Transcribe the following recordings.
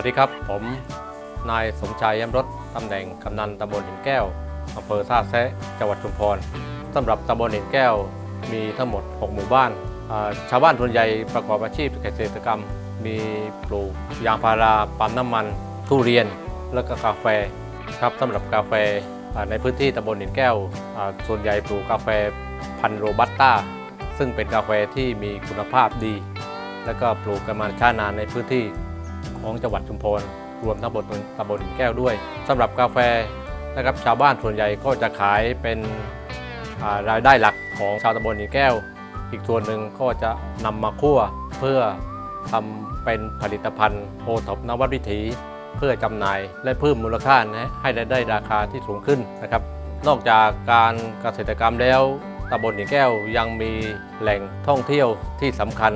ัสดีครับ ผมนายสมชายย้ำรถตำแหน่งกำนันตำบลหินแก้วอำเภอท่าแซะจังหวัดชุมพรสำหรับตำบลหินแก้วมีทั้งหมด 6 หมู่บ้าน ชาวบ้านส่วนใหญ่ประกอบอาชีพเกษตรกรรม มีปลูกยางพาราปั๊มน้ำมัน ทุเรียน แล้วก็กาแฟครับสำหรับกาแฟในพื้นที่ตำบลหินแก้ว ส่วนใหญ่ปลูกกาแฟพันโรบัสต้า ซึ่งเป็นกาแฟที่มีคุณภาพดี แล้วก็ปลูกกันมาช้านานในพื้นที่ ของจังหวัดชุมพรรวมทั้งบนตำบลหินแก้วด้วยสำหรับกาแฟนะครับชาวบ้านส่วนใหญ่ก็จะขายเป็นารายได้หลักของชาวตำบลหินแก้ว อีกส่วนหนึ่งก็จะนำมาคั่วเพื่อทำเป็นผลิตภัณฑ์โอท็อปนวัตวิถี เพื่อจำหน่าย และเพิ่มมูลค่านะให้ได้ได้ราคาที่สูงขึ้นนะครับ นอกจากการเกษตรกรรมแล้วตำบลหินแก้วยังมีแหล่งท่องเที่ยวที่สำคัญ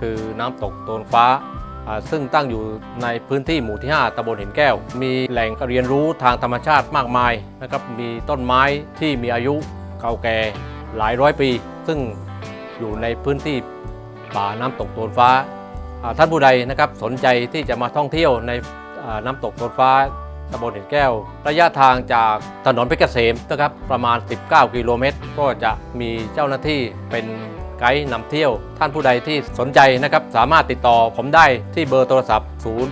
คือน้ำตกโตนฟ้า ซึ่งตั้งอยู่ในพื้นที่หมู่ที่ 5ตำบลหินแก้ว มีแหล่งเรียนรู้ทางธรรมชาติมากมายนะครับมีต้นไม้ที่มีอายุเก่าแก่หลายร้อยปี ซึ่งอยู่ในพื้นที่ป่าน้ำตกโตนฟ้า ท่านผู้ใดนะครับสนใจที่จะมาท่องเที่ยวในน้ำตกโตนฟ้าตำบลหินแก้ว ระยะทางจากถนนเพชรเกษมนะครับประมาณ 19 กิโลเมตร ก็จะมีเจ้าหน้าที่เป็น ไกด์นำเที่ยว ท่านผู้ใดที่สนใจนะครับสามารถติดต่อผมได้ที่เบอร์โทรศัพท์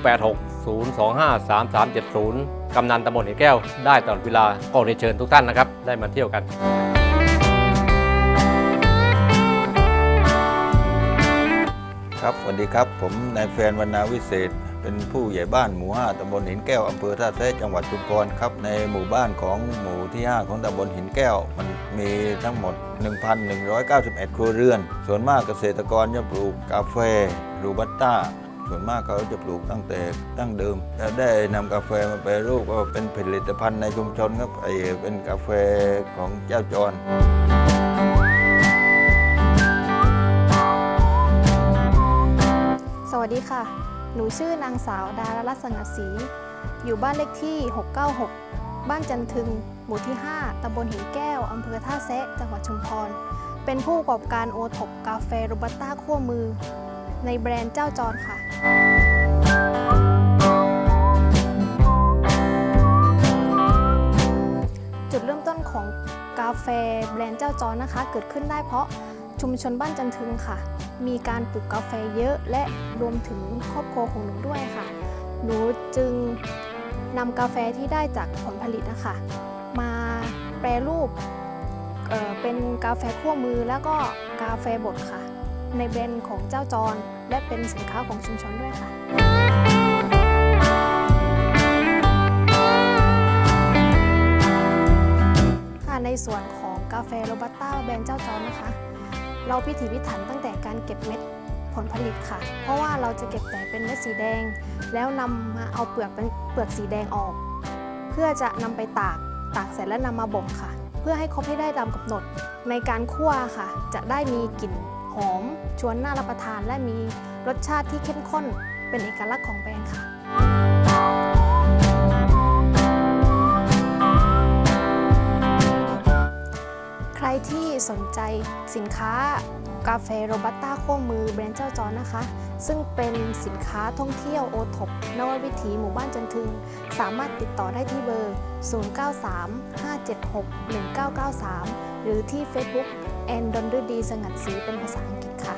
086 025 3370 กำนันตำบลหินแก้วได้ตลอดเวลาก็เรียนเชิญทุกท่านนะครับ ได้มาเที่ยวกันครับสวัสดีครับ ผมนายแฟนวรรณาวิเศษ เป็นผู้ใหญ่บ้านหมู่5ตำบลหินแก้วอำเภอท่าแท้จังหวัดชุมพรครับ ในหมู่บ้านของหมู่ที่ 5 ของตำบลหินแก้ว มันมีทั้งหมด 1,191 ครัวเรือน ส่วนมากเกษตรกรจะปลูกกาแฟรูบัสต้าส่วนมากเขาจะปลูกตั้งแต่ตั้งเดิมแล้วได้นำกาแฟมาแปรรูปก็เป็นผลิตภัณฑ์ในชุมชนครับไอเป็นกาแฟของเจ้าจรสวัสดีค่ะ หนูชื่อนางสาวดารารัตน์สงัดศรีอยู่บ้านเลขที่ 696 บ้านจันทึง หมู่ที่ 5 ตำบลหินแก้ว อำเภอท่าแซะ จังหวัดชุมพร เป็นผู้ประกอบการโอท็อปกาแฟโรบัสต้าขั้วมือ ในแบรนด์เจ้าจอนค่ะ จุดเริ่มต้นของกาแฟแบรนด์เจ้าจอนนะคะ เกิดขึ้นได้เพราะ ชุมชนบ้านจันทึงค่ะ มีการปลูกกาแฟเยอะและรวมถึงครอบครัวของหนูด้วยค่ะ หนูจึงนำกาแฟที่ได้จากผลผลิตนะคะ มาแปรรูปเเป็นกาแฟคั่วมือแล้วก็กาแฟบดค่ะ ในแบรนด์ของเจ้าจอนและเป็นสินค้าของชุมชนด้วยค่ะค่ะในส่วนของกาแฟโรบัสต้าแบรนด์เจ้าจอนนะคะ เราพิถีพิถันตั้งแต่การเก็บเม็ดผลผลิตค่ะ เพราะว่าเราจะเก็บแต่เป็นเม็ดสีแดง แล้วนำมาเอาเปลือกเป็นเปลือกสีแดงออก เพื่อจะนำไปตากตากเสร็จแล้วนำมาบ่มค่ะ เพื่อให้ครบให้ได้ตามกำหนด ในการคั่วค่ะ จะได้มีกลิ่นหอม ชวนน่ารับประทานและมีรสชาติที่เข้มข้นเป็นเอกลักษณ์ของแบรนด์ค่ะ สนใจสินค้ากาแฟโรบัสต้าขั้วมือแบรนด์เจ้าจอนนะคะ ซึ่งเป็นสินค้าท่องเที่ยวโอท็อปนววิถีหมู่บ้านจันทึง สามารถติดต่อได้ที่เบอร์ 0935761993 หรือที่ Facebook แอนดอนดดีสงัดสีเป็นภาษาอังกฤษค่ะ